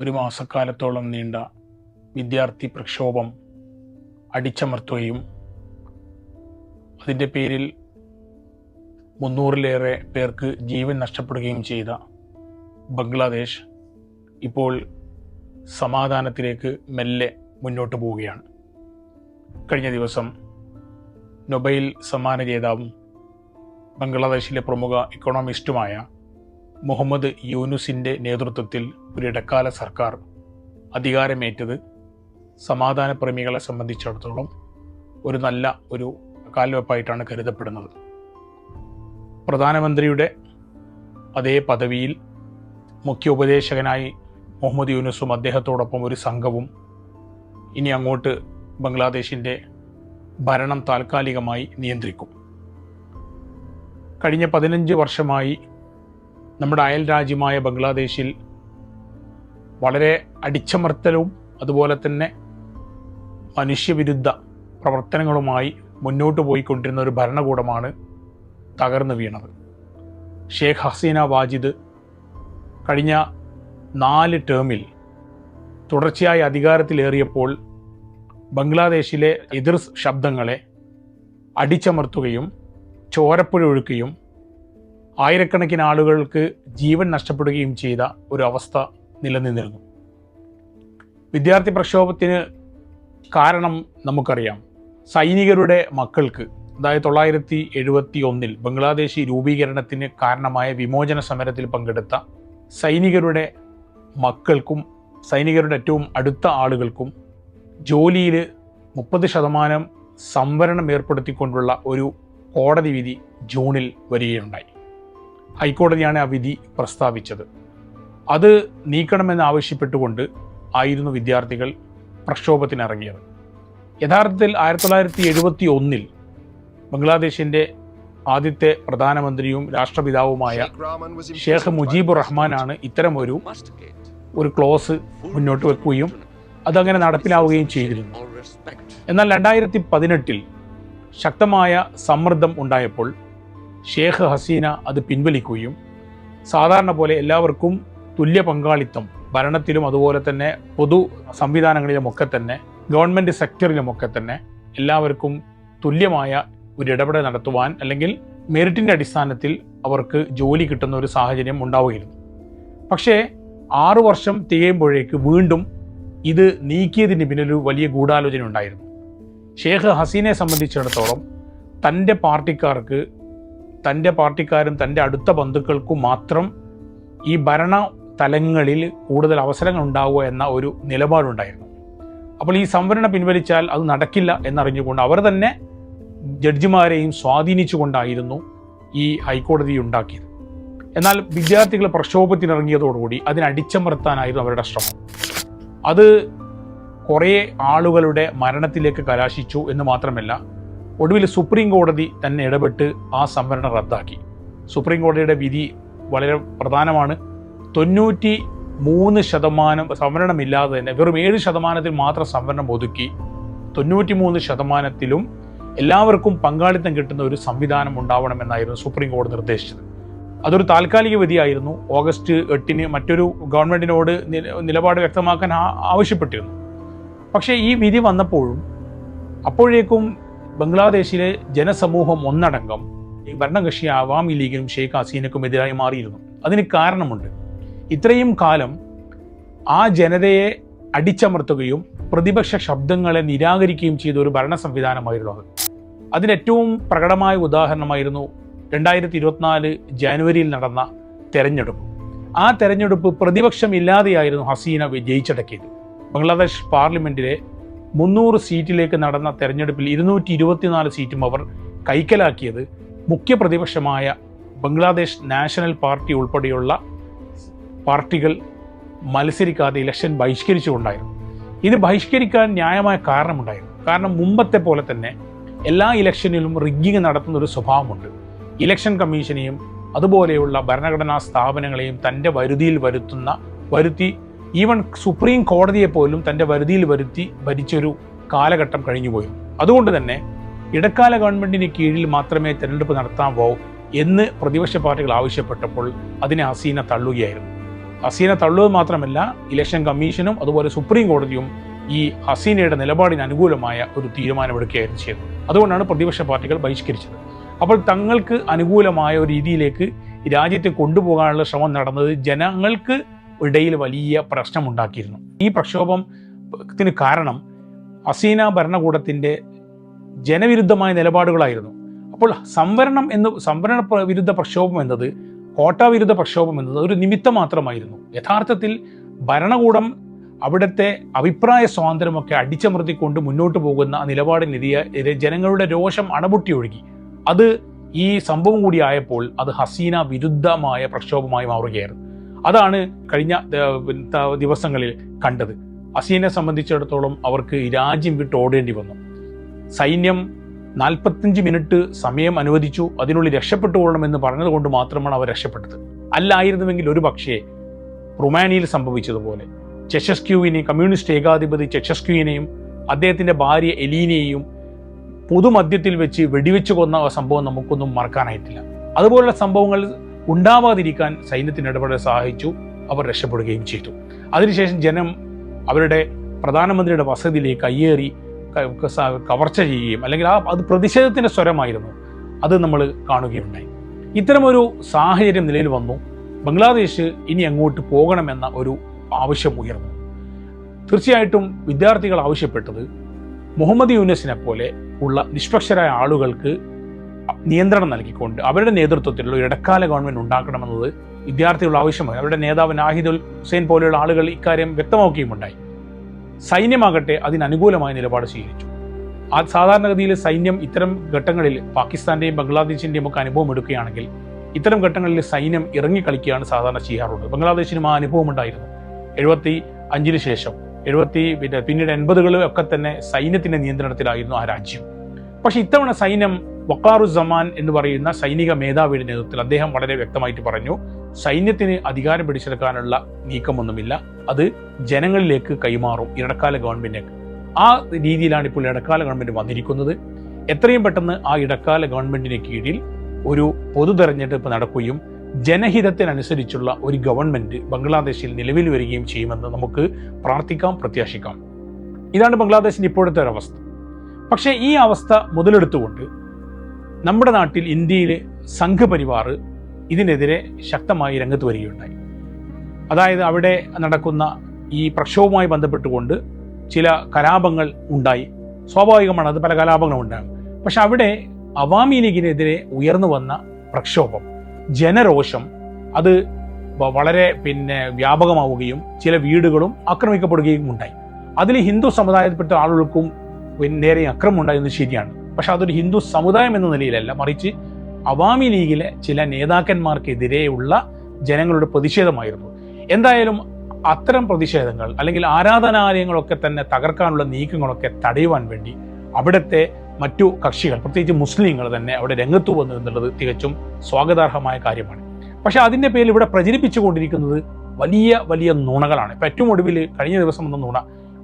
ഒരു മാസക്കാലത്തോളം നീണ്ട വിദ്യാർത്ഥി പ്രക്ഷോഭം അടിച്ചമർത്തുകയും അതിന്റെ പേരിൽ മുന്നൂറിലേറെ പേർക്ക് ജീവൻ നഷ്ടപ്പെടുകയും ചെയ്ത ബംഗ്ലാദേശ് ഇപ്പോൾ സമാധാനത്തിലേക്ക് മെല്ലെ മുന്നോട്ട് പോവുകയാണ്. കഴിഞ്ഞ ദിവസം നൊബൈൽ സമ്മാന ജേതാവും ബംഗ്ലാദേശിലെ പ്രമുഖ ഇക്കണോമിസ്റ്റുമായ മുഹമ്മദ് യൂനുസിന്റെ നേതൃത്വത്തിൽ ഒരു ഇടക്കാല സർക്കാർ അധികാരമേറ്റത് സമാധാന പ്രേമികളെ സംബന്ധിച്ചിടത്തോളം ഒരു നല്ല ഒരു കാൽവെപ്പായിട്ടാണ് കരുതപ്പെടുന്നത്. പ്രധാനമന്ത്രിയുടെ അതേ പദവിയിൽ മുഖ്യ ഉപദേശകനായി മുഹമ്മദ് യൂനുസും അദ്ദേഹത്തോടൊപ്പം ഒരു സംഘവും ഇനി അങ്ങോട്ട് ബംഗ്ലാദേശിന്റെ ഭരണം താൽക്കാലികമായി നിയന്ത്രിക്കും. കഴിഞ്ഞ പതിനഞ്ച് വർഷമായി നമ്മുടെ അയൽ രാജ്യമായ ബംഗ്ലാദേശിൽ വളരെ അടിച്ചമർത്തലും അതുപോലെ തന്നെ മനുഷ്യവിരുദ്ധ പ്രവർത്തനങ്ങളുമായി മുന്നോട്ട് പോയിക്കൊണ്ടിരുന്ന ഒരു ഭരണകൂടമാണ് തകർന്നു വീണത്. ഷേഖ് ഹസീന വാജിദ് കഴിഞ്ഞ നാല് ടേമിൽ തുടർച്ചയായി അധികാരത്തിലേറിയപ്പോൾ ബംഗ്ലാദേശിലെ എതിർ ശബ്ദങ്ങളെ അടിച്ചമർത്തുകയും ചോരപ്പുഴ ഒഴുക്കുകയും ആയിരക്കണക്കിന് ആളുകൾക്ക് ജീവൻ നഷ്ടപ്പെടുകയും ചെയ്ത ഒരു അവസ്ഥ നിലനിന്നിരുന്നു. വിദ്യാർത്ഥി പ്രക്ഷോഭത്തിന് കാരണം നമുക്കറിയാം. സൈനികരുടെ മക്കൾക്ക് അതായത് തൊള്ളായിരത്തി എഴുപത്തി ഒന്നിൽ ബംഗ്ലാദേശി രൂപീകരണത്തിന് കാരണമായ വിമോചന സമരത്തിൽ പങ്കെടുത്ത സൈനികരുടെ മക്കൾക്കും സൈനികരുടെ ഏറ്റവും അടുത്ത ആളുകൾക്കും ജോലിയിൽ മുപ്പത് ശതമാനം സംവരണം ഏർപ്പെടുത്തിക്കൊണ്ടുള്ള ഒരു കോടതി വിധി ജൂണിൽ വരികയുണ്ടായി. ഹൈക്കോടതിയാണ് ആ വിധി പ്രസ്താവിച്ചത്. അത് നീക്കണമെന്ന് ആവശ്യപ്പെട്ടുകൊണ്ട് ആയിരുന്നു വിദ്യാർത്ഥികൾ പ്രക്ഷോഭത്തിനിറങ്ങിയത്. യഥാർത്ഥത്തിൽ ആയിരത്തി തൊള്ളായിരത്തി എഴുപത്തി ഒന്നിൽ ബംഗ്ലാദേശിന്റെ ആദ്യത്തെ പ്രധാനമന്ത്രിയും രാഷ്ട്രപിതാവുമായ ഷേഖ് മുജീബുർ റഹ്മാനാണ് ഇത്തരമൊരു ഒരു ക്ലോസ് മുന്നോട്ട് വെക്കുകയും അതങ്ങനെ നടപ്പിലാവുകയും ചെയ്തിരുന്നു. എന്നാൽ രണ്ടായിരത്തി പതിനെട്ടിൽ ശക്തമായ സമ്മർദ്ദം ഉണ്ടായപ്പോൾ ഷേഖ് ഹസീന അത് പിൻവലിക്കുകയും സാധാരണ പോലെ എല്ലാവർക്കും തുല്യ പങ്കാളിത്തം ഭരണത്തിലും അതുപോലെ തന്നെ പൊതു സംവിധാനങ്ങളിലുമൊക്കെ തന്നെ ഗവൺമെന്റ് സെക്ടറിലുമൊക്കെ തന്നെ എല്ലാവർക്കും തുല്യമായ ഒരു ഇടപെടൽ നടത്തുവാൻ അല്ലെങ്കിൽ മെറിറ്റിന്റെ അടിസ്ഥാനത്തിൽ അവർക്ക് ജോലി കിട്ടുന്ന ഒരു സാഹചര്യം ഉണ്ടാവുകയായിരുന്നു. പക്ഷേ ആറു വർഷം തികയുമ്പോഴേക്ക് വീണ്ടും ഇത് നീക്കിയതിന് പിന്നിലൊരു വലിയ ഗൂഢാലോചന ഉണ്ടായിരുന്നു. ഷേഖ് ഹസീനെ സംബന്ധിച്ചിടത്തോളം തന്റെ പാർട്ടിക്കാർക്ക് തന്റെ പാർട്ടിക്കാരും തന്റെ അടുത്ത ബന്ധുക്കൾക്കും മാത്രം ഈ ഭരണ തലങ്ങളിൽ കൂടുതൽ അവസരങ്ങൾ ഉണ്ടാവുക എന്ന ഒരു നിലപാടുണ്ടായിരുന്നു. അപ്പോൾ ഈ സംവരണം പിൻവലിച്ചാൽ അത് നടക്കില്ല എന്നറിഞ്ഞുകൊണ്ട് അവർ തന്നെ ജഡ്ജിമാരെയും സ്വാധീനിച്ചുകൊണ്ടായിരുന്നു ഈ ഹൈക്കോടതി ഉണ്ടാക്കിയത്. എന്നാൽ വിദ്യാർത്ഥികൾ പ്രക്ഷോഭത്തിനിറങ്ങിയതോടുകൂടി അതിനടിച്ചമർത്താനായിരുന്നു അവരുടെ ശ്രമം. അത് കുറേ ആളുകളുടെ മരണത്തിലേക്ക് കലാശിച്ചു എന്ന് മാത്രമല്ല ഒടുവിൽ സുപ്രീം കോടതി തന്നെ ഇടപെട്ട് ആ സംവരണം റദ്ദാക്കി. സുപ്രീം കോടതിയുടെ വിധി വളരെ പ്രധാനമാണ്. തൊണ്ണൂറ്റി മൂന്ന് ശതമാനം സംവരണമില്ലാതെ തന്നെ വെറും ഏഴ് ശതമാനത്തിൽ മാത്രം സംവരണം ഒതുക്കി തൊണ്ണൂറ്റി മൂന്ന് ശതമാനത്തിലും എല്ലാവർക്കും പങ്കാളിത്തം കിട്ടുന്ന ഒരു സംവിധാനം ഉണ്ടാവണമെന്നായിരുന്നു സുപ്രീം കോടതി നിർദ്ദേശിച്ചത്. അതൊരു താൽക്കാലിക വിധിയായിരുന്നു. ഓഗസ്റ്റ് എട്ടിന് മറ്റൊരു ഗവൺമെന്റിനോട് നിലപാട് വ്യക്തമാക്കാൻ ആവശ്യപ്പെട്ടിരുന്നു. പക്ഷേ ഈ വിധി വന്നപ്പോഴും അപ്പോഴേക്കും ബംഗ്ലാദേശിലെ ജനസമൂഹം ഒന്നടങ്കം ഈ ഭരണകക്ഷി അവാമി ലീഗിനും ഷെയ്ഖ് ഹസീനക്കും എതിരായി മാറിയിരുന്നു. അതിന് കാരണമുണ്ട്. ഇത്രയും കാലം ആ ജനതയെ അടിച്ചമർത്തുകയും പ്രതിപക്ഷ ശബ്ദങ്ങളെ നിരാകരിക്കുകയും ചെയ്ത ഒരു ഭരണ സംവിധാനമായിരുന്നു അത്. അതിന് ഏറ്റവും പ്രകടമായ ഉദാഹരണമായിരുന്നു രണ്ടായിരത്തി ഇരുപത്തിനാല് ജാനുവരിയിൽ നടന്ന തെരഞ്ഞെടുപ്പ്. ആ തെരഞ്ഞെടുപ്പ് പ്രതിപക്ഷമില്ലാതെയായിരുന്നു ഹസീന വിജയിച്ചടക്കിയത്. ബംഗ്ലാദേശ് പാർലമെന്റിലെ മുന്നൂറ് സീറ്റിലേക്ക് നടന്ന തെരഞ്ഞെടുപ്പിൽ ഇരുന്നൂറ്റി ഇരുപത്തിനാല് സീറ്റും അവർ കൈക്കലാക്കിയത് മുഖ്യ പ്രതിപക്ഷമായ ബംഗ്ലാദേശ് നാഷണൽ പാർട്ടി ഉൾപ്പെടെയുള്ള പാർട്ടികൾ മത്സരിക്കാതെ ഇലക്ഷൻ ബഹിഷ്കരിച്ചുകൊണ്ടായിരുന്നു. ഇത് ബഹിഷ്കരിക്കാൻ ന്യായമായ കാരണമുണ്ടായിരുന്നു. കാരണം മുമ്പത്തെ പോലെ തന്നെ എല്ലാ ഇലക്ഷനിലും റിഗ്ഗിങ് നടത്തുന്ന ഒരു സ്വഭാവമുണ്ട്. ഇലക്ഷൻ കമ്മീഷനെയും അതുപോലെയുള്ള ഭരണഘടനാ സ്ഥാപനങ്ങളെയും തന്റെ വരുതിയിൽ വരുത്തുന്ന വരുത്തി ഈവൻ സുപ്രീം കോടതിയെ പോലും തന്റെ വരുതിയിൽ വരുത്തി ഭരിച്ചൊരു കാലഘട്ടം കഴിഞ്ഞുപോയി. അതുകൊണ്ട് തന്നെ ഇടക്കാല ഗവൺമെന്റിന് കീഴിൽ മാത്രമേ തെരഞ്ഞെടുപ്പ് നടത്താവോ എന്ന് പ്രതിപക്ഷ പാർട്ടികൾ ആവശ്യപ്പെട്ടപ്പോൾ അതിനെ ഹസീന തള്ളുകയായിരുന്നു. ഹസീന തള്ളുക മാത്രമല്ല ഇലക്ഷൻ കമ്മീഷനും അതുപോലെ സുപ്രീം കോടതിയും ഈ ഹസീനയുടെ നിലപാടിന് അനുകൂലമായ ഒരു തീരുമാനമെടുക്കുകയായിരുന്നു ചെയ്തത്. അതുകൊണ്ടാണ് പ്രതിപക്ഷ പാർട്ടികൾ ബഹിഷ്കരിച്ചത്. അപ്പോൾ തങ്ങൾക്ക് അനുകൂലമായ ഒരു രീതിയിലേക്ക് രാജ്യത്തെ കൊണ്ടുപോകാനുള്ള ശ്രമം നടന്നത് ജനങ്ങൾക്ക് ഇടയിൽ വലിയ പ്രശ്നമുണ്ടാക്കിയിരുന്നു. ഈ പ്രക്ഷോഭത്തിന് കാരണം ഹസീന ഭരണകൂടത്തിന്റെ ജനവിരുദ്ധമായ നിലപാടുകളായിരുന്നു. അപ്പോൾ സംവരണം എന്ന് സംവരണ വിരുദ്ധ പ്രക്ഷോഭം എന്നത് കോട്ട വിരുദ്ധ പ്രക്ഷോഭം എന്നത് ഒരു നിമിത്തം മാത്രമായിരുന്നു. യഥാർത്ഥത്തിൽ ഭരണകൂടം അവിടുത്തെ അഭിപ്രായ സ്വാതന്ത്ര്യമൊക്കെ അടിച്ചമർത്തിക്കൊണ്ട് മുന്നോട്ട് പോകുന്ന ആ നിലപാടിനെതിരെ ജനങ്ങളുടെ രോഷം അണപൊട്ടി ഒഴുകി. അത് ഈ സംഭവം കൂടി ആയപ്പോൾ അത് ഹസീന വിരുദ്ധമായ പ്രക്ഷോഭമായി മാറുകയായിരുന്നു. അതാണ് കഴിഞ്ഞ ദിവസങ്ങളിൽ കണ്ടത്. അസീനെ സംബന്ധിച്ചിടത്തോളം അവർക്ക് രാജ്യം വിട്ട് ഓടേണ്ടി വന്നു. സൈന്യം നാൽപ്പത്തഞ്ച് മിനിറ്റ് സമയം അനുവദിച്ചു അതിനുള്ളിൽ രക്ഷപ്പെട്ടു കൊള്ളണമെന്ന് പറഞ്ഞതുകൊണ്ട് മാത്രമാണ് അവർ രക്ഷപ്പെട്ടത്. അല്ലായിരുന്നുവെങ്കിൽ ഒരു പക്ഷേ റുമാനിയയിൽ സംഭവിച്ചതുപോലെ. ചെഷസ്ക്യൂവിനെയും കമ്മ്യൂണിസ്റ്റ് ഏകാധിപതി ചെഷസ്ക്യൂവിനെയും അദ്ദേഹത്തിന്റെ ഭാര്യ എലീനെയും പൊതുമധ്യത്തിൽ വെച്ച് വെടിവെച്ച് കൊന്ന സംഭവം നമുക്കൊന്നും മറക്കാനായിട്ടില്ല. അതുപോലുള്ള സംഭവങ്ങൾ ഉണ്ടാവാതിരിക്കാൻ സൈന്യത്തിന് ഇടപെടൽ സഹായിച്ചു. അവർ രക്ഷപ്പെടുകയും ചെയ്തു. അതിനുശേഷം ജനം അവരുടെ പ്രധാനമന്ത്രിയുടെ വസതിയിലേക്ക് കയ്യേറി കവർച്ച ചെയ്യുകയും അല്ലെങ്കിൽ ആ അത് പ്രതിഷേധത്തിന്റെ സ്വരമായിരുന്നു. അത് നമ്മൾ കാണുകയുണ്ടായി. ഇത്തരമൊരു സാഹചര്യം നിലയിൽ വന്നു. ബംഗ്ലാദേശ് ഇനി അങ്ങോട്ട് പോകണമെന്ന ഒരു ആവശ്യം ഉയർന്നു. തീർച്ചയായിട്ടും വിദ്യാർത്ഥികൾ ആവശ്യപ്പെട്ടത് മുഹമ്മദ് യൂനസിനെ പോലെ ഉള്ള നിഷ്പക്ഷരായ ആളുകൾക്ക് നിയന്ത്രണം നൽകിക്കൊണ്ട് അവരുടെ നേതൃത്വത്തിലുള്ള ഇടക്കാല ഗവൺമെന്റ് ഉണ്ടാക്കണമെന്നത് വിദ്യാർത്ഥികളുടെ ആവശ്യമായി. അവരുടെ നേതാവ് നാഹിദുൽ ഹുസൈൻ പോലെയുള്ള ആളുകൾ ഇക്കാര്യം വ്യക്തമാക്കുകയുമുണ്ടായി. സൈന്യമാകട്ടെ അതിനനുകൂലമായ നിലപാട് സ്വീകരിച്ചു. ആ സാധാരണഗതിയിൽ സൈന്യം ഇത്തരം ഘട്ടങ്ങളിൽ പാകിസ്ഥാന്റെയും ബംഗ്ലാദേശിന്റെയും ഒക്കെ അനുഭവം എടുക്കുകയാണെങ്കിൽ ഇത്തരം ഘട്ടങ്ങളിൽ സൈന്യം ഇറങ്ങിക്കളിക്കുകയാണ് സാധാരണ ചെയ്യാറുള്ളത്. ബംഗ്ലാദേശിനും ആ അനുഭവം ഉണ്ടായിരുന്നു. എഴുപത്തി അഞ്ചിന് ശേഷം എഴുപത്തി പിന്നെ പിന്നീട് എൺപതുകളിലും ഒക്കെ തന്നെ സൈന്യത്തിന്റെ നിയന്ത്രണത്തിലായിരുന്നു ആ രാജ്യം. പക്ഷെ ഇത്തവണ സൈന്യം വക്കാറു സമാൻ എന്ന് പറയുന്ന സൈനിക മേധാവിയുടെ നേതൃത്വത്തിൽ അദ്ദേഹം വളരെ വ്യക്തമായിട്ട് പറഞ്ഞു സൈന്യത്തിന് അധികാരം പിടിച്ചെടുക്കാനുള്ള നീക്കമൊന്നുമില്ല അത് ജനങ്ങളിലേക്ക് കൈമാറും ഇടക്കാല ഗവൺമെന്റിലേക്ക് ആ രീതിയിലാണ് ഇപ്പോൾ ഇടക്കാല ഗവൺമെന്റ് വന്നിരിക്കുന്നത്. എത്രയും പെട്ടെന്ന് ആ ഇടക്കാല ഗവൺമെന്റിന് കീഴിൽ ഒരു പൊതു തെരഞ്ഞെടുപ്പ് നടക്കുകയും ജനഹിതത്തിനനുസരിച്ചുള്ള ഒരു ഗവൺമെന്റ് ബംഗ്ലാദേശിൽ നിലവിൽ വരികയും ചെയ്യുമെന്ന് നമുക്ക് പ്രാർത്ഥിക്കാം പ്രത്യാശിക്കാം. ഇതാണ് ബംഗ്ലാദേശിന്റെ ഇപ്പോഴത്തെ ഒരവസ്ഥ. പക്ഷേ ഈ അവസ്ഥ മുതലെടുത്തുകൊണ്ട് നമ്മുടെ നാട്ടിൽ ഇന്ത്യയിലെ സംഘപരിവാർ ഇതിനെതിരെ ശക്തമായി രംഗത്ത് വരികയുണ്ടായി. അതായത് അവിടെ നടക്കുന്ന ഈ പ്രക്ഷോഭവുമായി ബന്ധപ്പെട്ടുകൊണ്ട് ചില കലാപങ്ങൾ ഉണ്ടായി. സ്വാഭാവികമാണ് അത് പല കലാപങ്ങളും ഉണ്ടാകും. പക്ഷെ അവിടെ അവാമി ലീഗിനെതിരെ ഉയർന്നു വന്ന പ്രക്ഷോഭം ജനരോഷം അത് വളരെ പിന്നെ വ്യാപകമാവുകയും ചില വീടുകളും ആക്രമിക്കപ്പെടുകയും ഉണ്ടായി. അതിൽ ഹിന്ദു സമുദായത്തിൽപ്പെട്ട ആളുകൾക്കും നേരെ അക്രമം ഉണ്ടായിരുന്നത് ശരിയാണ്. പക്ഷെ അതൊരു ഹിന്ദു സമുദായം എന്ന നിലയിലല്ല. മറിച്ച് അവാമി ലീഗിലെ ചില നേതാക്കന്മാർക്കെതിരെയുള്ള ജനങ്ങളുടെ പ്രതിഷേധമായിരുന്നു. എന്തായാലും അത്തരം പ്രതിഷേധങ്ങൾ അല്ലെങ്കിൽ ആരാധനാലയങ്ങളൊക്കെ തന്നെ തകർക്കാനുള്ള നീക്കങ്ങളൊക്കെ തടയുവാൻ വേണ്ടി അവിടുത്തെ മറ്റു കക്ഷികൾ പ്രത്യേകിച്ച് മുസ്ലിങ്ങൾ തന്നെ അവിടെ രംഗത്തു വന്നു എന്നുള്ളത് തികച്ചും സ്വാഗതാർഹമായ കാര്യമാണ്. പക്ഷെ അതിന്റെ പേരിൽ ഇവിടെ പ്രചരിപ്പിച്ചുകൊണ്ടിരിക്കുന്നത് വലിയ വലിയ നുണകളാണ്. ഇപ്പം ഏറ്റവും ഒടുവിൽ കഴിഞ്ഞ ദിവസം വന്ന നുണ.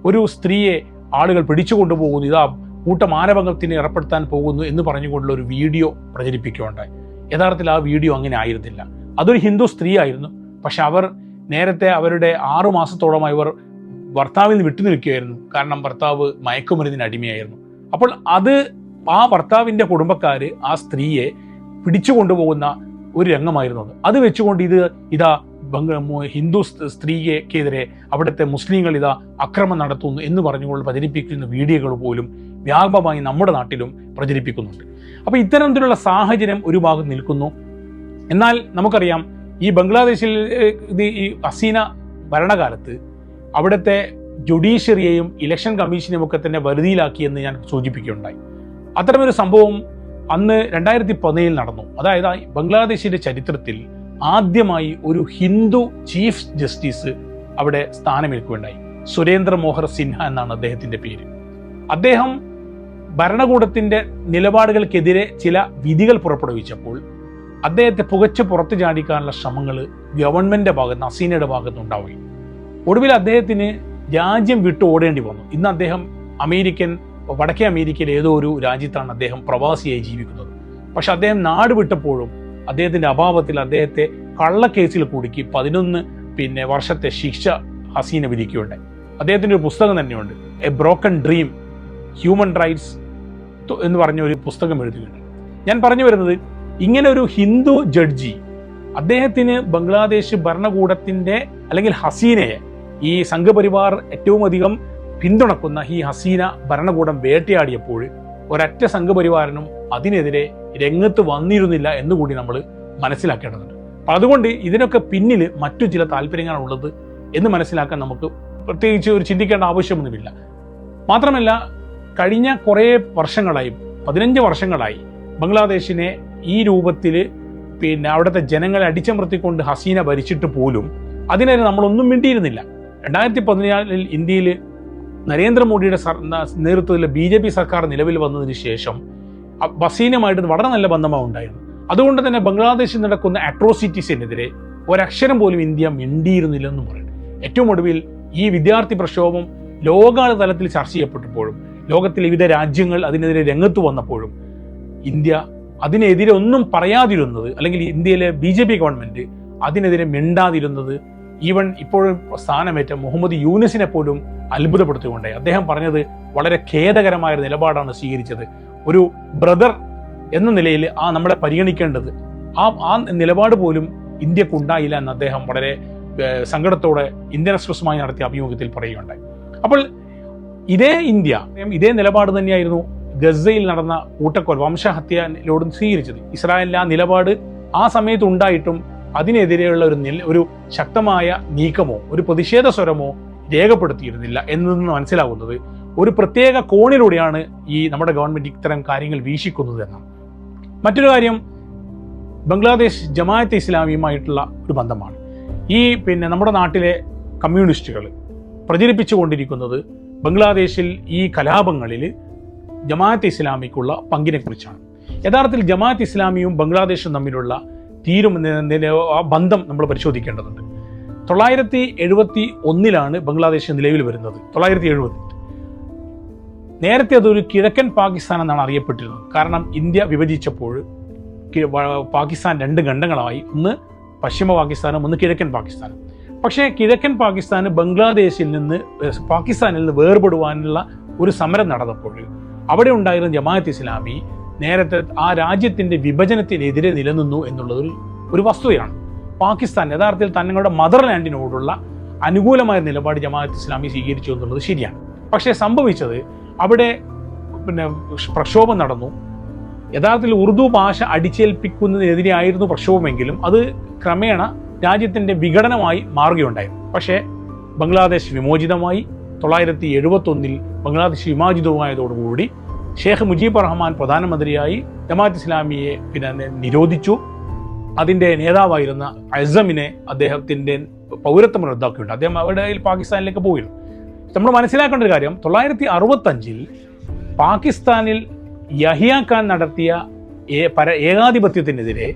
ഒരു സ്ത്രീയെ ആളുകൾ പിടിച്ചുകൊണ്ടുപോകുന്നു. ഇതാ കൂട്ടമാനഭംഗത്തിന് ഏർപ്പെടുത്താൻ പോകുന്നു എന്ന് പറഞ്ഞുകൊണ്ടുള്ള ഒരു വീഡിയോ പ്രചരിപ്പിക്കുകയുണ്ടായി. യഥാർത്ഥത്തിൽ ആ വീഡിയോ അങ്ങനെ ആയിരുന്നില്ല. അതൊരു ഹിന്ദു സ്ത്രീ ആയിരുന്നു പക്ഷെ അവർ നേരത്തെ അവരുടെ ആറു മാസത്തോളമായി അവർ ഭർത്താവിൽ നിന്ന് വിട്ടുനിൽക്കുകയായിരുന്നു. കാരണം ഭർത്താവ് മയക്കുമരുന്നിന് അടിമയായിരുന്നു. അപ്പോൾ അത് ആ ഭർത്താവിന്റെ കുടുംബക്കാർ ആ സ്ത്രീയെ പിടിച്ചു കൊണ്ടുപോകുന്ന ഒരു രംഗമായിരുന്നു അത്. അത് വെച്ചുകൊണ്ട് ഇത് ഇതാ ഹിന്ദു സ്ത്രീയ്ക്കെതിരെ അവിടുത്തെ മുസ്ലിങ്ങൾ ഇതാ അക്രമം നടത്തുന്നു എന്ന് പറഞ്ഞുകൊണ്ട് പ്രചരിപ്പിക്കുന്ന വീഡിയോകൾ പോലും വ്യാപകമായി നമ്മുടെ നാട്ടിലും പ്രചരിപ്പിക്കുന്നുണ്ട്. അപ്പോൾ ഇത്തരത്തിലുള്ള സാഹചര്യം ഒരു ഭാഗത്ത് നിൽക്കുന്നു. എന്നാൽ നമുക്കറിയാം ഈ ബംഗ്ലാദേശിൽ ഇത് ഈ അസീന ഭരണകാലത്ത് അവിടുത്തെ ജുഡീഷ്യറിയെയും ഇലക്ഷൻ കമ്മീഷനെയും ഒക്കെ തന്നെ വരുതിയിലാക്കിയെന്ന് ഞാൻ സൂചിപ്പിക്കുകയുണ്ടായി. അത്തരമൊരു സംഭവം അന്ന് രണ്ടായിരത്തി പതിനേഴിൽ നടന്നു. അതായത് ബംഗ്ലാദേശിന്റെ ചരിത്രത്തിൽ ആദ്യമായി ഒരു ഹിന്ദു ചീഫ് ജസ്റ്റിസ് അവിടെ സ്ഥാനമേൽക്കുകയുണ്ടായി. സുരേന്ദ്ര മോഹർ സിൻഹ എന്നാണ് അദ്ദേഹത്തിന്റെ പേര്. അദ്ദേഹം ഭരണകൂടത്തിന്റെ നിലപാടുകൾക്കെതിരെ ചില വിധികൾ പുറപ്പെടുവിച്ചപ്പോൾ അദ്ദേഹത്തെ പുകച്ച് പുറത്തു ചാടിക്കാനുള്ള ശ്രമങ്ങൾ ഗവൺമെന്റിന്റെ ഭാഗത്ത് അസീനയുടെ ഭാഗത്ത് ഉണ്ടാവുകയും ഒടുവിൽ അദ്ദേഹത്തിന് രാജ്യം വിട്ടു ഓടേണ്ടി വന്നു. ഇന്ന് അദ്ദേഹം അമേരിക്കൻ വടക്കേ അമേരിക്കയിലെ ഏതോ ഒരു രാജ്യത്താണ് അദ്ദേഹം പ്രവാസിയായി ജീവിക്കുന്നത്. പക്ഷെ അദ്ദേഹം നാട് വിട്ടപ്പോഴും അദ്ദേഹത്തിന്റെ അഭാവത്തിൽ അദ്ദേഹത്തെ കള്ളക്കേസിൽ കുടുക്കി പതിനൊന്ന് പിന്നെ വർഷത്തെ ശിക്ഷ ഹസീന വിധിക്കുകയുണ്ടായി. അദ്ദേഹത്തിന്റെ ഒരു പുസ്തകം തന്നെയുണ്ട് a broken dream human rights എന്ന് പറഞ്ഞ ഒരു പുസ്തകം എഴുതുകയുണ്ട് ഞാൻ പറഞ്ഞു വരുന്നത് ഇങ്ങനെ ഒരു ഹിന്ദു ജഡ്ജി അദ്ദേഹത്തിന് ബംഗ്ലാദേശ് ഭരണകൂടത്തിന്റെ അല്ലെങ്കിൽ ഹസീനയെ ഈ സംഘപരിവാർ ഏറ്റവും അധികം പിന്തുണക്കുന്ന ഈ ഹസീന ഭരണകൂടം വേട്ടയാടിയപ്പോൾ ഒരറ്റ സംഘപരിവാരനും അതിനെതിരെ രംഗത്ത് വന്നിരുന്നില്ല എന്നുകൂടി നമ്മൾ മനസ്സിലാക്കേണ്ടതുണ്ട്. അപ്പൊ അതുകൊണ്ട് ഇതിനൊക്കെ പിന്നിൽ മറ്റു ചില താല്പര്യങ്ങളാണുള്ളത് എന്ന് മനസ്സിലാക്കാൻ നമുക്ക് പ്രത്യേകിച്ച് ഒരു ചിന്തിക്കേണ്ട ആവശ്യമൊന്നുമില്ല. മാത്രമല്ല കഴിഞ്ഞ കുറേ വർഷങ്ങളായി പതിനഞ്ച് വർഷങ്ങളായി ബംഗ്ലാദേശിനെ ഈ രൂപത്തിൽ പിന്നെ അവിടുത്തെ ജനങ്ങളെ അടിച്ചമർത്തിക്കൊണ്ട് ഹസീന ഭരിച്ചിട്ട് പോലും അതിനെതിരെ നമ്മളൊന്നും മിണ്ടിയിരുന്നില്ല. രണ്ടായിരത്തി പതിനാലിൽ ഇന്ത്യയിൽ നരേന്ദ്രമോദിയുടെ നേതൃത്വത്തിൽ ബി ജെ പി സർക്കാർ നിലവിൽ വന്നതിന് ശേഷം ബസീനുമായിട്ട് വളരെ നല്ല ബന്ധമാണ് ഉണ്ടായിരുന്നു. അതുകൊണ്ട് തന്നെ ബംഗ്ലാദേശിൽ നടക്കുന്ന അട്രോസിറ്റീസിനെതിരെ ഒരക്ഷരം പോലും ഇന്ത്യ മിണ്ടിയിരുന്നില്ലെന്നും പറയുന്നു. ഏറ്റവും ഒടുവിൽ ഈ വിദ്യാർത്ഥി പ്രക്ഷോഭം ലോകാല തലത്തിൽ ചർച്ച ചെയ്യപ്പെട്ടപ്പോഴും ലോകത്തിലെ വിവിധ രാജ്യങ്ങൾ അതിനെതിരെ രംഗത്ത് വന്നപ്പോഴും ഇന്ത്യ അതിനെതിരെ ഒന്നും പറയാതിരുന്നത് അല്ലെങ്കിൽ ഇന്ത്യയിലെ ബി ജെ പി ഗവൺമെന്റ് അതിനെതിരെ മിണ്ടാതിരുന്നത് ഈവൻ ഇപ്പോഴും സ്ഥാനമേറ്റ മുഹമ്മദ് യൂനിസിനെ പോലും അത്ഭുതപ്പെടുത്തിക്കൊണ്ടേ അദ്ദേഹം പറഞ്ഞത് വളരെ ഖേദകരമായ ഒരു നിലപാടാണ് സ്വീകരിച്ചത്. ഒരു ബ്രദർ എന്ന നിലയിൽ ആ നമ്മളെ പരിഗണിക്കേണ്ടത് ആ ആ നിലപാട് പോലും ഇന്ത്യക്കുണ്ടായില്ല എന്ന് അദ്ദേഹം വളരെ സങ്കടത്തോടെ ഇന്ത്യൻ എക്സ്പ്രസുമായി നടത്തിയ അഭിമുഖത്തിൽ പറയുകയുണ്ടായി. അപ്പോൾ ഇതേ ഇന്ത്യ ഇതേ നിലപാട് തന്നെയായിരുന്നു ഗസയിൽ നടന്ന കൂട്ടക്കൊല വംശഹത്യയിലോടും സ്വീകരിച്ചത്. ഇസ്രായേലിന്റെ ആ നിലപാട് ആ സമയത്ത് ഉണ്ടായിട്ടും അതിനെതിരെയുള്ള ഒരു നില ഒരു ശക്തമായ നീക്കമോ ഒരു പ്രതിഷേധ സ്വരമോ രേഖപ്പെടുത്തിയിരുന്നില്ല എന്നതെന്ന് മനസ്സിലാകുന്നത്. ഒരു പ്രത്യേക കോണിലൂടെയാണ് ഈ നമ്മുടെ ഗവൺമെന്റ് ഇത്തരം കാര്യങ്ങൾ വീക്ഷിക്കുന്നത് എന്നാണ് മറ്റൊരു കാര്യം ബംഗ്ലാദേശ് ജമാഅത്ത് ഇസ്ലാമിയുമായിട്ടുള്ള ഒരു ബന്ധമാണ്. ഈ പിന്നെ നമ്മുടെ നാട്ടിലെ കമ്മ്യൂണിസ്റ്റുകൾ പ്രചരിപ്പിച്ചുകൊണ്ടിരിക്കുന്നത് ബംഗ്ലാദേശിൽ ഈ കലാപങ്ങളിൽ ജമാഅത്ത് ഇസ്ലാമിക്കുള്ള പങ്കിനെക്കുറിച്ചാണ് യഥാർത്ഥത്തിൽ ജമാഅത്ത് ഇസ്ലാമിയും ബംഗ്ലാദേശും തമ്മിലുള്ള തീരും ആ ബന്ധം നമ്മൾ പരിശോധിക്കേണ്ടതുണ്ട്. തൊള്ളായിരത്തി എഴുപത്തി ഒന്നിലാണ് ബംഗ്ലാദേശ് നിലവിൽ വരുന്നത്. തൊള്ളായിരത്തി എഴുപത് നേരത്തെ അതൊരു കിഴക്കൻ പാകിസ്ഥാൻ എന്നാണ് അറിയപ്പെട്ടിരുന്നത്. കാരണം ഇന്ത്യ വിഭജിച്ചപ്പോൾ പാകിസ്ഥാൻ രണ്ട് ഖണ്ഡങ്ങളായി. ഒന്ന് പശ്ചിമ പാകിസ്ഥാനും ഒന്ന് കിഴക്കൻ പാകിസ്ഥാനും. പക്ഷേ കിഴക്കൻ പാകിസ്ഥാന് ബംഗ്ലാദേശിൽ നിന്ന് പാകിസ്ഥാനിൽ നിന്ന് വേർപെടുവാനുള്ള ഒരു സമരം നടന്നപ്പോൾ അവിടെ ഉണ്ടായിരുന്ന ജമാഅത്ത് ഇസ്ലാമി നേരത്തെ ആ രാജ്യത്തിന്റെ വിഭജനത്തിനെതിരെ നിലനിന്നു എന്നുള്ളത് ഒരു വസ്തുതയാണ്. പാകിസ്ഥാൻ യഥാർത്ഥത്തിൽ തങ്ങളുടെ മദർലാൻഡിനോടുള്ള അനുകൂലമായ നിലപാട് ജമാഅത്ത് ഇസ്ലാമി സ്വീകരിച്ചു എന്നുള്ളത് ശരിയാണ്. പക്ഷേ സംഭവിച്ചത് അവിടെ പിന്നെ പ്രക്ഷോഭം നടന്നു. യഥാർത്ഥത്തിൽ ഉറുദു ഭാഷ അടിച്ചേൽപ്പിക്കുന്നതിനെതിരെയായിരുന്നു പ്രക്ഷോഭമെങ്കിലും അത് ക്രമേണ രാജ്യത്തിന്റെ വിഘടനമായി മാറുകയുണ്ടായിരുന്നു പക്ഷേ ബംഗ്ലാദേശ് വിമോചിതമായി തൊള്ളായിരത്തി എഴുപത്തി ഒന്നിൽ ബംഗ്ലാദേശ് വിമോചിതമായതോടുകൂടി ഷേഖ് മുജീബ് റഹ്മാൻ പ്രധാനമന്ത്രിയായി ജമാഅത്ത് ഇസ്ലാമിയെ പിന്നെ നിരോധിച്ചു. അതിന്റെ നേതാവായിരുന്ന അസമിനെ അദ്ദേഹത്തിന്റെ പൗരത്വം റദ്ദാക്കിയിട്ടുണ്ട്. അദ്ദേഹം അവിടെ പാകിസ്ഥാനിലേക്ക് പോയിരുന്നു. നമ്മൾ മനസ്സിലാക്കേണ്ട ഒരു കാര്യം തൊള്ളായിരത്തി അറുപത്തഞ്ചിൽ പാകിസ്ഥാനിൽ യഹിയ ഖാൻ നടത്തിയ ഏകാധിപത്യത്തിനെതിരെ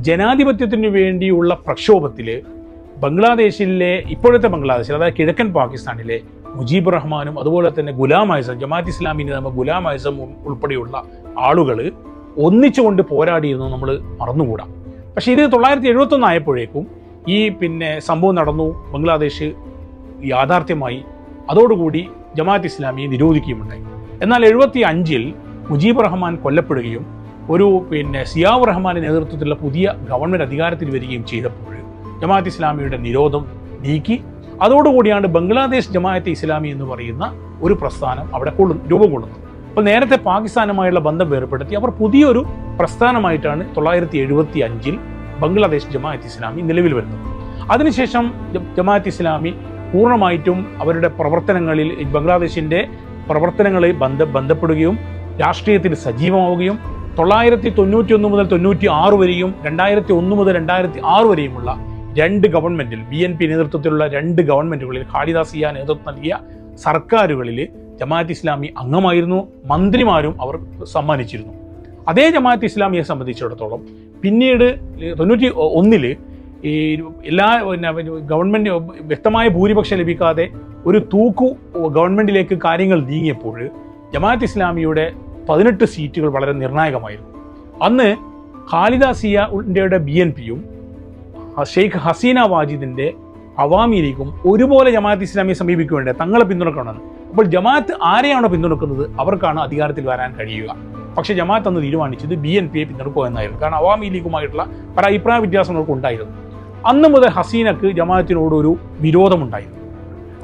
ജനാധിപത്യത്തിനു വേണ്ടിയുള്ള പ്രക്ഷോഭത്തിൽ ബംഗ്ലാദേശിലെ ഇപ്പോഴത്തെ ബംഗ്ലാദേശിൽ അതായത് കിഴക്കൻ പാകിസ്ഥാനിലെ മുജീബ് റഹ്മാനും അതുപോലെ തന്നെ ഗുലാം ഐസം ജമാഅത്ത് ഇസ്ലാമി നേതാവ് ഗുലാം ഐസം ഉൾ- ഉൾപ്പെടെയുള്ള ആളുകൾ ഒന്നിച്ചുകൊണ്ട് പോരാടിയിരുന്നു നമ്മൾ മറന്നുകൂടാ. പക്ഷേ ഇത് തൊള്ളായിരത്തി എഴുപത്തൊന്ന് ആയപ്പോഴേക്കും ഈ പിന്നെ സംഭവം നടന്നു ബംഗ്ലാദേശ് യാഥാർത്ഥ്യമായി അതോടുകൂടി ജമാഅത്ത് ഇസ്ലാമിയെ നിരോധിക്കുകയുമുണ്ടായി. എന്നാൽ എഴുപത്തി അഞ്ചിൽ മുജീബ് റഹ്മാൻ കൊല്ലപ്പെടുകയും ഒരു പിന്നെ സിയാവ് റഹ്മാന്റെ നേതൃത്വത്തിലുള്ള പുതിയ ഗവൺമെന്റ് അധികാരത്തിൽ വരികയും ചെയ്തപ്പോൾ ജമാഅത്ത് ഇസ്ലാമിയുടെ നിരോധം നീക്കി. അതോടുകൂടിയാണ് ബംഗ്ലാദേശ് ജമാഅത്ത് ഇസ്ലാമി എന്ന് പറയുന്ന ഒരു പ്രസ്ഥാനം അവിടെ കൊള്ളു രൂപം കൊള്ളുന്നത് അപ്പോൾ നേരത്തെ പാകിസ്ഥാനുമായുള്ള ബന്ധം വേർപ്പെടുത്തി അവർ പുതിയൊരു പ്രസ്ഥാനമായിട്ടാണ് തൊള്ളായിരത്തി എഴുപത്തി അഞ്ചിൽ ബംഗ്ലാദേശ് ജമാഅത്ത് ഇസ്ലാമി നിലവിൽ വരുന്നത്. അതിനുശേഷം ജമാഅത്ത് ഇസ്ലാമി പൂർണമായിട്ടും അവരുടെ പ്രവർത്തനങ്ങളിൽ ബംഗ്ലാദേശിന്റെ ബംഗ്ലാദേശിന്റെ പ്രവർത്തനങ്ങളിൽ ബന്ധ ബന്ധപ്പെടുകയും രാഷ്ട്രീയത്തിൽ സജീവമാവുകയും തൊള്ളായിരത്തി തൊണ്ണൂറ്റി ഒന്ന് മുതൽ തൊണ്ണൂറ്റി ആറ് വരെയും രണ്ടായിരത്തി ഒന്ന് മുതൽ രണ്ടായിരത്തി ആറ് വരെയുമുള്ള രണ്ട് ഗവൺമെന്റിൽ ബി എൻ പി നേതൃത്വത്തിലുള്ള രണ്ട് ഗവൺമെന്റുകളിൽ ഖാലിദാസിയ നേതൃത്വം നൽകിയ സർക്കാരുകളിൽ ജമാഅത്ത് ഇസ്ലാമി അംഗമായിരുന്നു. മന്ത്രിമാരും അവർ സമ്മാനിച്ചിരുന്നു. അതേ ജമാഅത്ത് ഇസ്ലാമിയെ സംബന്ധിച്ചിടത്തോളം പിന്നീട് തൊണ്ണൂറ്റി ഒന്നിൽ ഈ എല്ലാ ഗവൺമെന്റ് വ്യക്തമായ ഭൂരിപക്ഷം ലഭിക്കാതെ ഒരു തൂക്കു ഗവൺമെന്റിലേക്ക് കാര്യങ്ങൾ നീങ്ങിയപ്പോൾ ജമാഅത്ത് ഇസ്ലാമിയുടെ പതിനെട്ട് സീറ്റുകൾ വളരെ നിർണായകമായിരുന്നു. അന്ന് ഖാലിദ സിയ ഇന്ത്യയുടെ ബി എൻ പിയും ഷെയ്ഖ് ഹസീന വാജിദിന്റെ അവാമി ലീഗും ഒരുപോലെ ജമാഅത്ത് ഇസ്ലാമിയെ സമീപിക്കുവേണ്ടത് തങ്ങളെ പിന്തുണക്കണമെന്ന് അപ്പോൾ ജമാഅത്ത് ആരെയാണോ പിന്തുണക്കുന്നത്? അവർക്കാണ് അധികാരത്തിൽ വരാൻ കഴിയുക. പക്ഷേ ജമാഅത്ത് അന്ന് തീരുമാനിച്ചത് ബി എൻ പിയെ പിന്തുണക്കുക എന്നായിരുന്നു കാരണം അവാമി ലീഗുമായിട്ടുള്ള പല അഭിപ്രായ വ്യത്യാസങ്ങൾക്ക് ഉണ്ടായിരുന്നു. അന്ന് മുതൽ ഹസീനക്ക് ജമാഅത്തിനോട് ഒരു വിരോധമുണ്ടായിരുന്നു.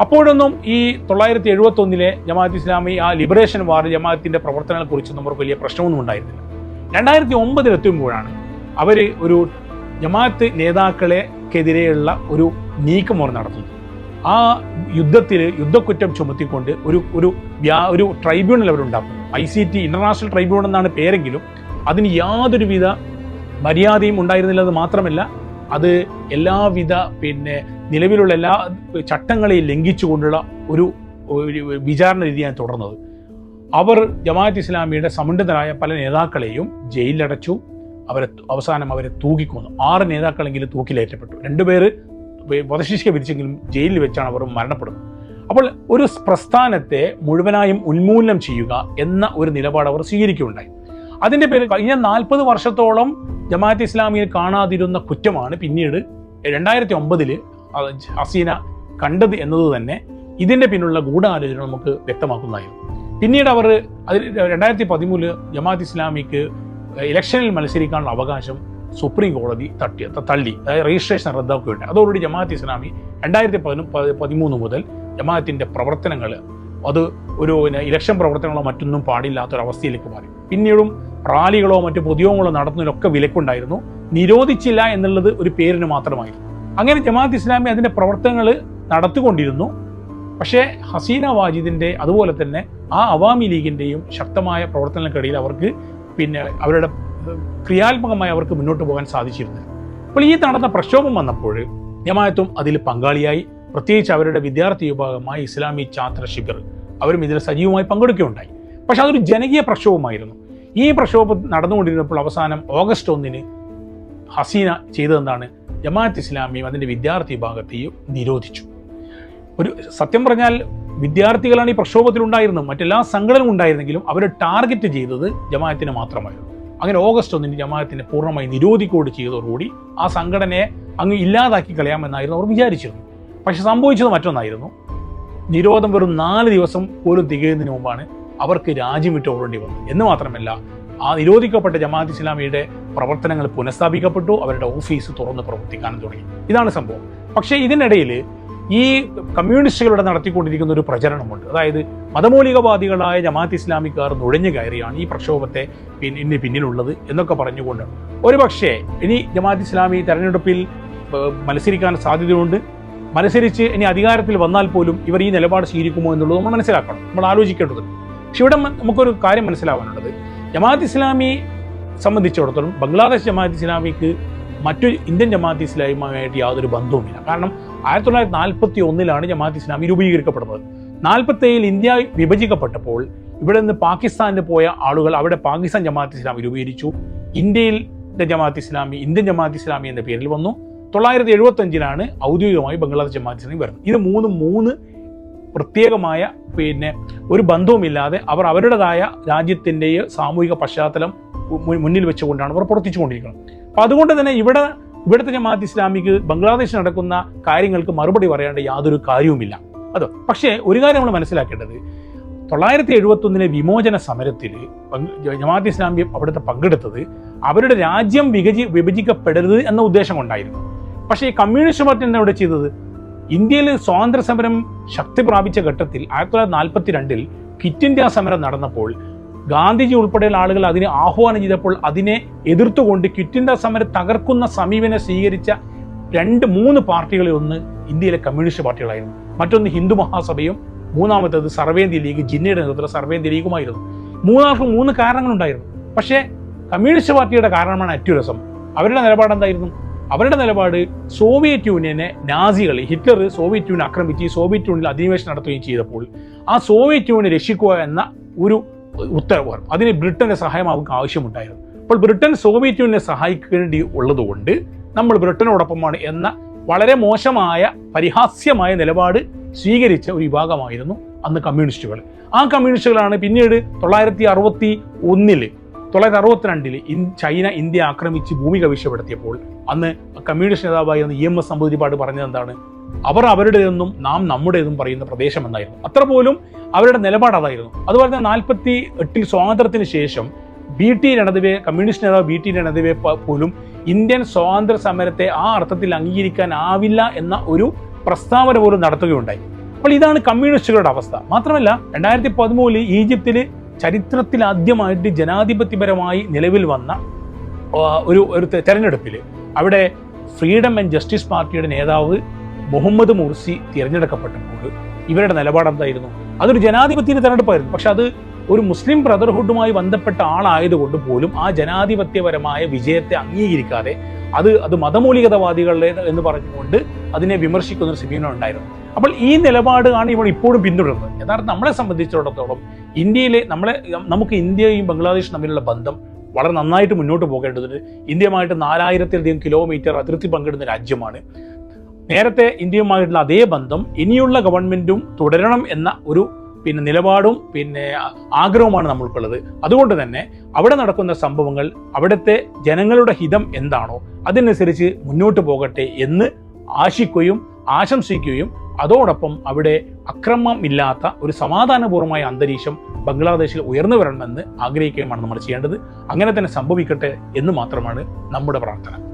അപ്പോഴൊന്നും ഈ തൊള്ളായിരത്തി എഴുപത്തി ഒന്നിലെ ജമാഅത്ത് ഇസ്ലാമി ആ ലിബറേഷൻ വാർ ജമാഅത്തിന്റെ പ്രവർത്തനങ്ങളെ നമ്മൾ വലിയ പ്രശ്നമൊന്നും ഉണ്ടായിരുന്നില്ല. രണ്ടായിരത്തി ഒമ്പതിൽ എത്തുമ്പോഴാണ് അവർ ഒരു ജമാഅത്ത് നേതാക്കളെക്കെതിരെയുള്ള ഒരു നീക്കം അവർ നടത്തുന്നത്. ആ യുദ്ധത്തിൽ യുദ്ധക്കുറ്റം ചുമത്തിക്കൊണ്ട് ഒരു ഒരു ഒരു tribunal അവരുണ്ടാക്കുന്നു. I C T international tribunal എന്നാണ് പേരെങ്കിലും അതിന് യാതൊരുവിധ മര്യാദയും ഉണ്ടായിരുന്നില്ലെന്ന് മാത്രമല്ല അത് എല്ലാവിധ പിന്നെ നിലവിലുള്ള എല്ലാ ചട്ടങ്ങളെയും ലംഘിച്ചുകൊണ്ടുള്ള ഒരു വിചാരണ രീതിയാണ് തുടർന്നത്. അവർ ജമാഅത്ത് ഇസ്ലാമിയുടെ സമുന്നതരായ പല നേതാക്കളെയും ജയിലിലടച്ചു. അവരെ അവസാനം അവരെ തൂക്കിക്കൊന്നു. ആറ് നേതാക്കളെങ്കിലും തൂക്കിലേറ്റപ്പെട്ടു. രണ്ടുപേര് വധശിക്ഷ വിധിച്ചെങ്കിലും ജയിലിൽ വെച്ചാണ് അവർ മരണപ്പെടുന്നത്. അപ്പോൾ ഒരു പ്രസ്ഥാനത്തെ മുഴുവനായും ഉന്മൂലനം ചെയ്യുക എന്ന ഒരു നിലപാട് അവർ സ്വീകരിക്കുകയുണ്ടായി. അതിന്റെ പേരിൽ കഴിഞ്ഞ നാൽപ്പത് വർഷത്തോളം ജമാഅത്ത് ഇസ്ലാമിയിൽ കാണാതിരുന്ന കുറ്റമാണ് പിന്നീട് രണ്ടായിരത്തി ഒമ്പതിൽ ഹസീന കണ്ടത് എന്നത് തന്നെ ഇതിന്റെ പിന്നിലുള്ള ഗൂഢാലോചന നമുക്ക് വ്യക്തമാക്കുന്നതായിരുന്നു പിന്നീട് അവർ അതിൽ രണ്ടായിരത്തി പതിമൂന്നിൽ ജമാഅത്ത് ഇസ്ലാമിക്ക് ഇലക്ഷനിൽ മത്സരിക്കാനുള്ള അവകാശം സുപ്രീം കോടതി തട്ടി തള്ളി അതായത് രജിസ്ട്രേഷൻ റദ്ദാക്കുകയാണ് അതോടുകൂടി ജമാഅത്ത് ഇസ്ലാമി രണ്ടായിരത്തി പതിമൂന്ന് മുതൽ ജമാഅത്തിന്റെ പ്രവർത്തനങ്ങൾ അത് ഒരു ഇലക്ഷൻ പ്രവർത്തനങ്ങളോ മറ്റൊന്നും പാടില്ലാത്തൊരവസ്ഥയിലേക്ക് മാറി. പിന്നീടും റാലികളോ മറ്റു പൊതുയോഗങ്ങളോ നടത്തുന്നതിലൊക്കെ വിലക്കുണ്ടായിരുന്നു. നിരോധിച്ചില്ല എന്നുള്ളത് ഒരു പേരിന് മാത്രമായിരുന്നു. അങ്ങനെ ജമാഅത്ത് ഇസ്ലാമി അതിന്റെ പ്രവർത്തനങ്ങൾ നടത്തിക്കൊണ്ടിരുന്നു. പക്ഷേ ഹസീന വാജിദിന്റെ അതുപോലെ തന്നെ ആ അവാമി ലീഗിന്റെയും ശക്തമായ പ്രവർത്തനങ്ങൾക്കിടയിൽ അവർക്ക് പിന്നെ അവരുടെ ക്രിയാത്മകമായി അവർക്ക് മുന്നോട്ട് പോകാൻ സാധിച്ചിരുന്നു അപ്പോൾ ഈ നടന്ന പ്രക്ഷോഭം വന്നപ്പോൾ ജമാഅത്തും അതിൽ പങ്കാളിയായി. പ്രത്യേകിച്ച് അവരുടെ വിദ്യാർത്ഥി വിഭാഗമായ ഇസ്ലാമി ഛാത്ര ശിഖർ അവരും ഇതിൽ സജീവമായി പങ്കെടുക്കുകയുണ്ടായി. പക്ഷെ അതൊരു ജനകീയ പ്രക്ഷോഭമായിരുന്നു. ഈ പ്രക്ഷോഭം നടന്നുകൊണ്ടിരുന്നപ്പോൾ അവസാനം ഓഗസ്റ്റ് ഒന്നിന് ഹസീന ചെയ്തതെന്താണ്? ജമാഅത്ത് ഇസ്ലാമിയും അതിന്റെ വിദ്യാർത്ഥി വിഭാഗത്തെയും നിരോധിച്ചു. ഒരു സത്യം പറഞ്ഞാൽ വിദ്യാർത്ഥികളാണ് ഈ പ്രക്ഷോഭത്തിൽ ഉണ്ടായിരുന്നത്. മറ്റെല്ലാ സംഘടനകളും ഉണ്ടായിരുന്നെങ്കിലും അവർ ടാർഗറ്റ് ചെയ്തത് ജമാഅത്തിനെ മാത്രമായിരുന്നു. അങ്ങനെ ഓഗസ്റ്റ് ഒന്നിന് ജമാഅത്തിനെ പൂർണമായി നിരോധിക്കുകയോട് ചെയ്തതോടുകൂടി ആ സംഘടനയെ അങ്ങ് ഇല്ലാതാക്കി കളയാമെന്നായിരുന്നു അവർ വിചാരിച്ചിരുന്നു പക്ഷെ സംഭവിച്ചത് മറ്റൊന്നായിരുന്നു. നിരോധം വെറും നാല് ദിവസം പോലും തികയുന്നതിന് മുമ്പാണ് അവർക്ക് രാജ്യം വിട്ട് ഓടേണ്ടി വന്നത്. എന്ന് മാത്രമല്ല ആ നിരോധിക്കപ്പെട്ട ജമാഅത്ത് ഇസ്ലാമിയുടെ പ്രവർത്തനങ്ങൾ പുനഃസ്ഥാപിക്കപ്പെട്ടു അവരുടെ ഓഫീസ് തുറന്ന് പ്രവർത്തിക്കാനും തുടങ്ങി. ഇതാണ് സംഭവം. പക്ഷേ ഇതിനിടയിൽ ഈ കമ്മ്യൂണിസ്റ്റുകളുടെ നടത്തിക്കൊണ്ടിരിക്കുന്ന ഒരു പ്രചരണമുണ്ട്. അതായത് മതമൗലികവാദികളായ ജമാഅത്ത് ഇസ്ലാമിക്കാർ നുഴഞ്ഞു കയറിയാണ് ഈ പ്രക്ഷോഭത്തെ പിന്നെ പിന്നിലുള്ളത് എന്നൊക്കെ പറഞ്ഞുകൊണ്ട്. ഒരുപക്ഷേ ഇനി ജമാഅത്ത് ഇസ്ലാമി തെരഞ്ഞെടുപ്പിൽ മത്സരിക്കാൻ സാധ്യതയുണ്ട്. മത്സരിച്ച് ഇനി അധികാരത്തിൽ വന്നാൽ പോലും ഇവർ ഈ നിലപാട് സ്വീകരിക്കുമോ എന്നുള്ളത് നമ്മൾ മനസ്സിലാക്കണം. നമ്മൾ ആലോചിക്കേണ്ടത് പക്ഷെ ഇവിടെ നമുക്കൊരു കാര്യം മനസ്സിലാവാനുള്ളത്. ജമാഅത്ത് ഇസ്ലാമി സംബന്ധിച്ചിടത്തോളം ബംഗ്ലാദേശ് ജമാഅത്ത് ഇസ്ലാമിക്ക് മറ്റു ഇന്ത്യൻ ജമാഅത്ത് ഇസ്ലാമിയുമായിട്ട് യാതൊരു ബന്ധവുമില്ല. കാരണം ആയിരത്തി തൊള്ളായിരത്തി നാൽപ്പത്തി ഒന്നിലാണ് ജമാഅത്ത് ഇസ്ലാമി രൂപീകരിക്കപ്പെടുന്നത്. നാൽപ്പത്തി ഏഴിൽ ഇന്ത്യ വിഭജിക്കപ്പെട്ടപ്പോൾ ഇവിടെ നിന്ന് പാകിസ്ഥാനിൽ പോയ ആളുകൾ അവിടെ പാകിസ്ഥാൻ ജമാഅത്ത് ഇസ്ലാമി രൂപീകരിച്ചു. ഇന്ത്യയിൽ ജമാഅത്ത് ഇസ്ലാമി ഇന്ത്യൻ ജമാഅത്ത് ഇസ്ലാമി എന്ന പേരിൽ വന്നു. തൊള്ളായിരത്തി എഴുപത്തി അഞ്ചിലാണ് ഔദ്യോഗികമായി ബംഗ്ലാദേശ് ജമാഅത്ത് ഇസ്ലാമി വരുന്നത്. ഇത് മൂന്ന് മൂന്ന് പ്രത്യേകമായ പിന്നെ ഒരു ബന്ധവുമില്ലാതെ അവർ അവരുടേതായ രാജ്യത്തിന്റെയും സാമൂഹിക പശ്ചാത്തലം മുന്നിൽ വെച്ചുകൊണ്ടാണ് അവർ പ്രവർത്തിച്ചുകൊണ്ടിരിക്കുന്നത്. അപ്പോൾ അതുകൊണ്ട് തന്നെ ഇവിടെ ഇവിടുത്തെ ജമാഅത്ത് ഇസ്ലാമിക്ക് ബംഗ്ലാദേശിൽ നടക്കുന്ന കാര്യങ്ങൾക്ക് മറുപടി പറയേണ്ട യാതൊരു കാര്യവുമില്ല. അത് പക്ഷേ ഒരു കാര്യം നമ്മൾ മനസ്സിലാക്കേണ്ടത്. തൊള്ളായിരത്തി എഴുപത്തൊന്നിലെ വിമോചന സമരത്തിൽ ജമാഅത്ത് ഇസ്ലാമി അവിടുത്തെ പങ്കെടുത്തത് അവരുടെ രാജ്യം വിഭജി വിഭജിക്കപ്പെടരുത് എന്ന ഉദ്ദേശം കൊണ്ടായിരുന്നു. പക്ഷേ ഈ കമ്മ്യൂണിസ്റ്റ് പാർട്ടി എന്താ ഇവിടെ ചെയ്തത്? ഇന്ത്യയിൽ സ്വാതന്ത്ര്യ സമരം ശക്തി പ്രാപിച്ച ഘട്ടത്തിൽ ആയിരത്തി തൊള്ളായിരത്തി നാൽപ്പത്തി രണ്ടിൽ ക്വിറ്റ് ഇന്ത്യ സമരം നടന്നപ്പോൾ ഗാന്ധിജി ഉൾപ്പെടെയുള്ള ആളുകൾ അതിനെ ആഹ്വാനം ചെയ്തപ്പോൾ അതിനെ എതിർത്തുകൊണ്ട് ക്വിറ്റ് ഇന്ത്യ സമരം തകർക്കുന്ന സമീപനം സ്വീകരിച്ച രണ്ട് മൂന്ന് പാർട്ടികളിൽ ഒന്ന് ഇന്ത്യയിലെ കമ്മ്യൂണിസ്റ്റ് പാർട്ടികളായിരുന്നു. മറ്റൊന്ന് ഹിന്ദു മഹാസഭയും മൂന്നാമത്തേത് സർവേന്ത്യ ലീഗ് ജിന്നയുടെ നേതൃത്വത്തിൽ സർവേന്ത്യ ലീഗുമായിരുന്നു. മൂന്നാൾക്കും മൂന്ന് കാരണങ്ങളുണ്ടായിരുന്നു. പക്ഷേ കമ്മ്യൂണിസ്റ്റ് പാർട്ടിയുടെ കാരണമാണ് അറ്റുരസം അവരുടെ നിലപാട് എന്തായിരുന്നു അവരുടെ നിലപാട് സോവിയറ്റ് യൂണിയനെ നാസികൾ ഹിറ്റ്ലർ സോവിയറ്റ് യൂണിയൻ ആക്രമിച്ച് സോവിയറ്റ് യൂണിയനിൽ അധിനിവേശം നടത്തുകയും ചെയ്തപ്പോൾ ആ സോവിയറ്റ് യൂണിയൻ രക്ഷിക്കുക എന്ന ഒരു ഉത്തരവ് അതിന് ബ്രിട്ടന്റെ സഹായം അവർക്ക് ആവശ്യമുണ്ടായിരുന്നു. അപ്പോൾ ബ്രിട്ടൻ സോവിയറ്റ് യൂണിയനെ സഹായിക്കേണ്ടി ഉള്ളതുകൊണ്ട് നമ്മൾ ബ്രിട്ടനോടൊപ്പമാണ് എന്ന വളരെ മോശമായ പരിഹാസ്യമായ നിലപാട് സ്വീകരിച്ച ഒരു വിഭാഗമായിരുന്നു അന്ന് കമ്മ്യൂണിസ്റ്റുകൾ. ആ കമ്മ്യൂണിസ്റ്റുകളാണ് പിന്നീട് തൊള്ളായിരത്തി അറുപത്തി ഒന്നിൽ തൊള്ളായിരത്തി അറുപത്തിരണ്ടിൽ ചൈന ഇന്ത്യ ആക്രമിച്ച് ഭൂമി കവിശപ്പെടുത്തിയപ്പോൾ അന്ന് കമ്മ്യൂണിസ്റ്റ് നേതാവായിരുന്ന ഇ എം എസ് നമ്പൂതിരിപ്പാട് പറഞ്ഞത് എന്താണ്? അവർ അവരുടേതെന്നും നാം നമ്മുടേതെന്നും പറയുന്ന പ്രദേശം എന്നായിരുന്നു. അത്ര പോലും അവരുടെ നിലപാട് അതായിരുന്നു. അതുപോലെ തന്നെ നാൽപ്പത്തി എട്ടിൽ സ്വാതന്ത്ര്യത്തിന് ശേഷം ബി ടി രണദിവെ കമ്മ്യൂണിസ്റ്റ് നേതാവ് ബി ടി രണദിവെ പോലും ഇന്ത്യൻ സ്വാതന്ത്ര്യ സമരത്തെ ആ അർത്ഥത്തിൽ അംഗീകരിക്കാനാവില്ല എന്ന ഒരു പ്രസ്താവന പോലും നടത്തുകയുണ്ടായി. അപ്പോൾ ഇതാണ് കമ്മ്യൂണിസ്റ്റുകളുടെ അവസ്ഥ. മാത്രമല്ല രണ്ടായിരത്തി പതിമൂന്നിൽ ഈജിപ്തിൽ ചരിത്രത്തിൽ ആദ്യമായിട്ട് ജനാധിപത്യപരമായി നിലവിൽ വന്ന ഒരു ഒരു തെരഞ്ഞെടുപ്പിൽ അവിടെ ഫ്രീഡം ആൻഡ് ജസ്റ്റിസ് പാർട്ടിയുടെ നേതാവ് മുഹമ്മദ് മുർസി തിരഞ്ഞെടുക്കപ്പെട്ടപ്പോൾ ഇവരുടെ നിലപാട് എന്തായിരുന്നു? അതൊരു ജനാധിപത്യ തെരഞ്ഞെടുപ്പായിരുന്നു. പക്ഷെ അത് ഒരു മുസ്ലിം ബ്രദർഹുഡുമായി ബന്ധപ്പെട്ട ആളായതുകൊണ്ട് പോലും ആ ജനാധിപത്യപരമായ വിജയത്തെ അംഗീകരിക്കാതെ അത് അത് മതമൂലികതവാദികളുടെ എന്ന് പറഞ്ഞുകൊണ്ട് അതിനെ വിമർശിക്കുന്ന ഒരു സമീപനം ഉണ്ടായിരുന്നു അപ്പോൾ ഈ നിലപാടാണ് ഇവർ ഇപ്പോഴും പിന്തുടരുന്നത്. യഥാർത്ഥം നമ്മളെ സംബന്ധിച്ചിടത്തോളം ഇന്ത്യയിലെ നമ്മളെ നമുക്ക് ഇന്ത്യയും ബംഗ്ലാദേശും തമ്മിലുള്ള ബന്ധം വളരെ നന്നായിട്ട് മുന്നോട്ട് പോകേണ്ടതുണ്ട്. ഇന്ത്യയുമായിട്ട് നാലായിരത്തിലധികം കിലോമീറ്റർ അതിർത്തി പങ്കിടുന്ന രാജ്യമാണ്. നേരത്തെ ഇന്ത്യയുമായിട്ടുള്ള അതേ ബന്ധം ഇനിയുള്ള ഗവൺമെന്റും തുടരണം എന്ന ഒരു പിന്നെ നിലപാടും പിന്നെ ആഗ്രഹവുമാണ് നമ്മൾക്കുള്ളത്. അതുകൊണ്ട് തന്നെ അവിടെ നടക്കുന്ന സംഭവങ്ങൾ അവിടുത്തെ ജനങ്ങളുടെ ഹിതം എന്താണോ അതിനനുസരിച്ച് മുന്നോട്ട് പോകട്ടെ എന്ന് ആശിക്കുകയും ആശംസിക്കുകയും അതോടൊപ്പം അവിടെ അക്രമമില്ലാത്ത ഒരു സമാധാനപൂർവമായ അന്തരീക്ഷം ബംഗ്ലാദേശിൽ ഉയർന്നു വരണമെന്ന് ആഗ്രഹിക്കുകയുമാണ് നമ്മൾ ചെയ്യേണ്ടത്. അങ്ങനെ തന്നെ സംഭവിക്കട്ടെ എന്ന് മാത്രമാണ് നമ്മുടെ പ്രാർത്ഥന.